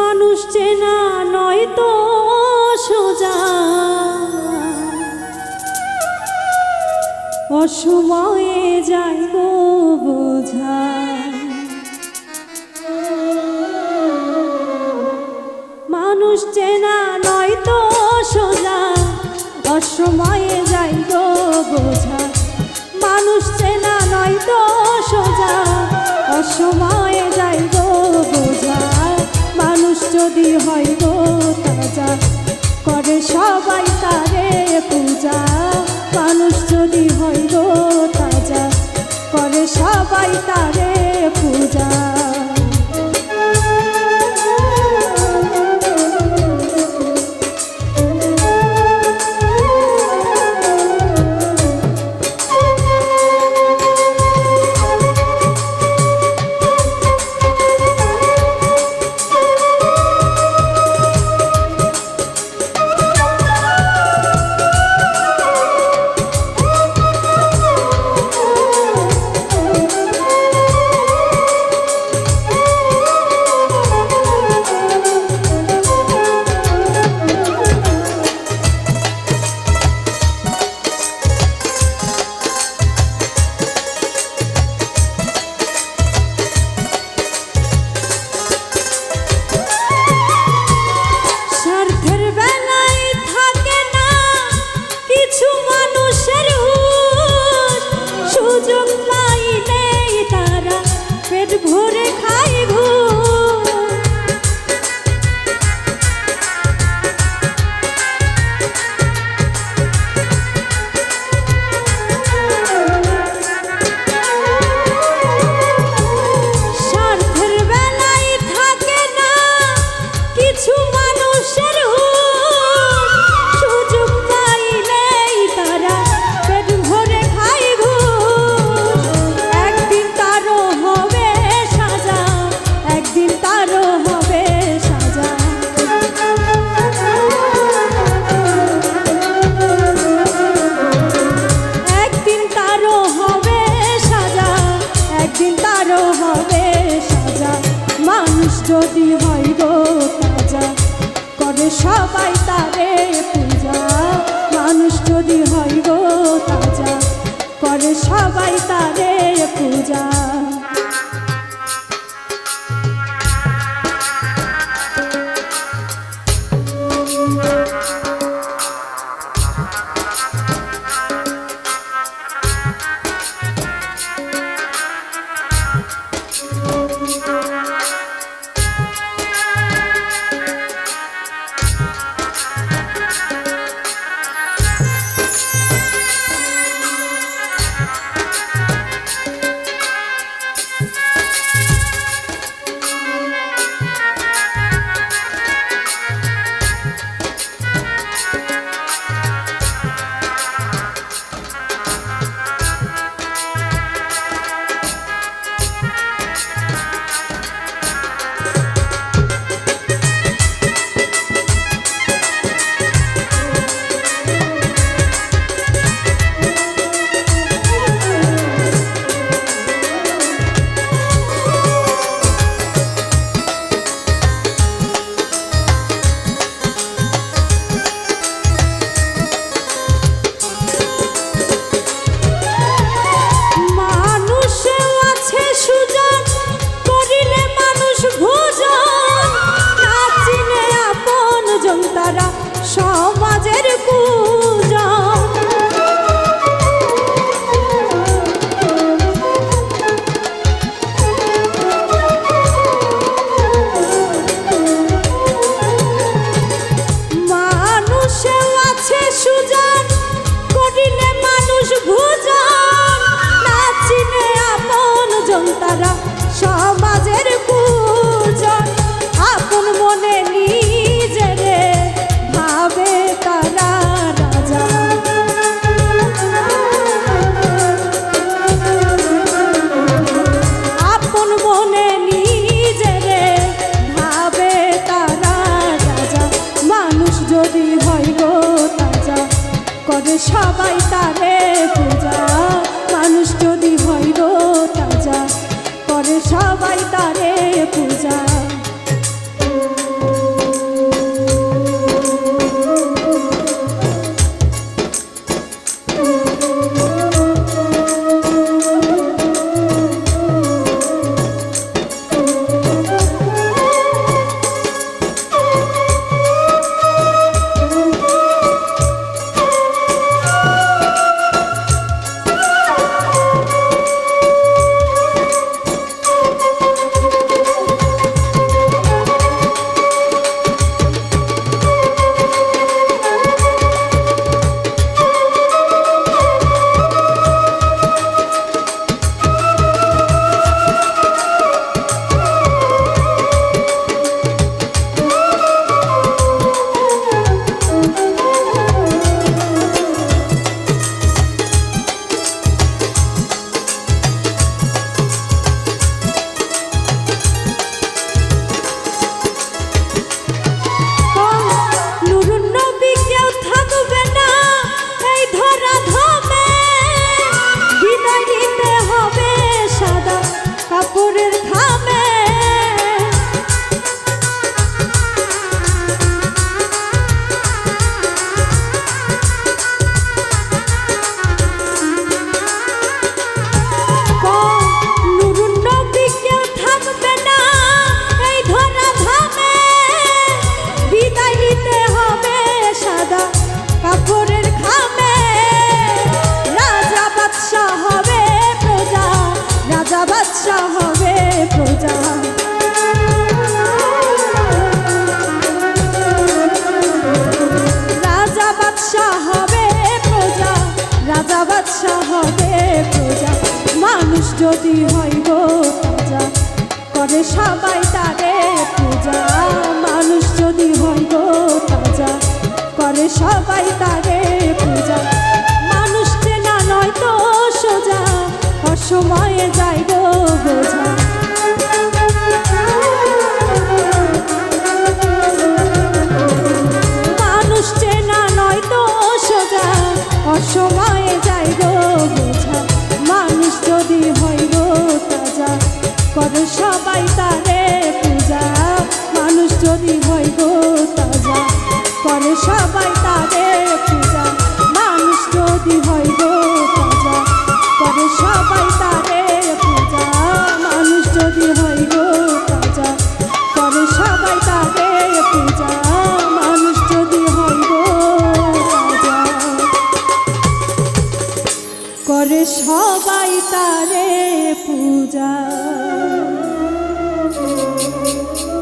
মানুষ চেনা নয় তো সোজা। অসময়ে যায় গো বোঝা। মানুষ চেনা নয় তো সোজা। অসময়ে যাই গো বোঝা। মানুষ চেনা নয় তো সোজা। অসময়ে যাই গো মানুষ যদি হয় গো তাজা, করে সবাই তারে পূজা। মানুষ যদি হয় গো তাজা, করে সবাই তারে পূজা। যদি গো তাজা করে সবাই তারে